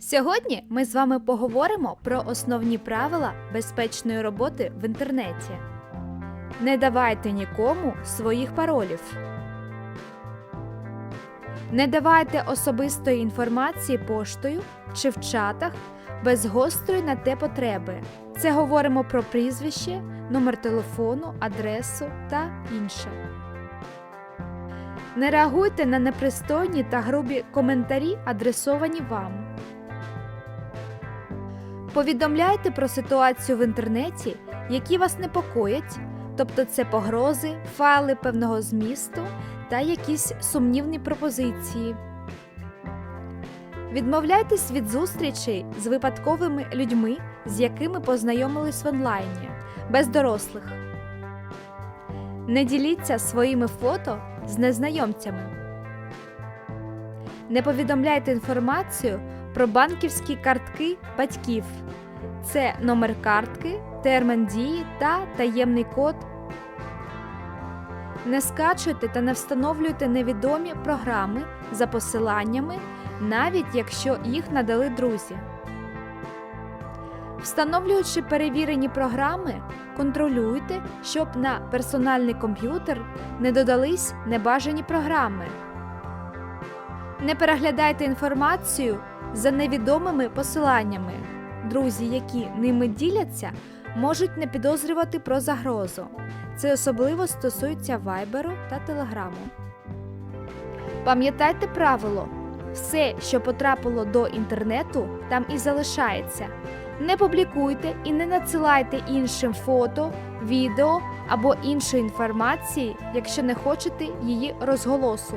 Сьогодні ми з вами поговоримо про основні правила безпечної роботи в інтернеті. Не давайте нікому своїх паролів. Не давайте особистої інформації поштою чи в чатах без гострої на те потреби. Це говоримо про прізвище, номер телефону, адресу та інше. Не реагуйте на непристойні та грубі коментарі, адресовані вам. Повідомляйте про ситуацію в інтернеті, які вас непокоять, тобто це погрози, файли певного змісту та якісь сумнівні пропозиції. Відмовляйтесь від зустрічей з випадковими людьми, з якими познайомились в онлайні, без дорослих. Не діліться своїми фото з незнайомцями. Не повідомляйте інформацію про банківські картки батьків. Це номер картки, термін дії та таємний код. Не скачуйте та не встановлюйте невідомі програми за посиланнями, навіть якщо їх надали друзі. Встановлюючи перевірені програми, контролюйте, щоб на персональний комп'ютер не додались небажані програми. Не переглядайте інформацію за невідомими посиланнями. Друзі, які ними діляться, можуть не підозрювати про загрозу. Це особливо стосується Вайберу та Телеграму. Пам'ятайте правило: все, що потрапило до інтернету, там і залишається. Не публікуйте і не надсилайте іншим фото, відео або іншої інформації, якщо не хочете її розголосу.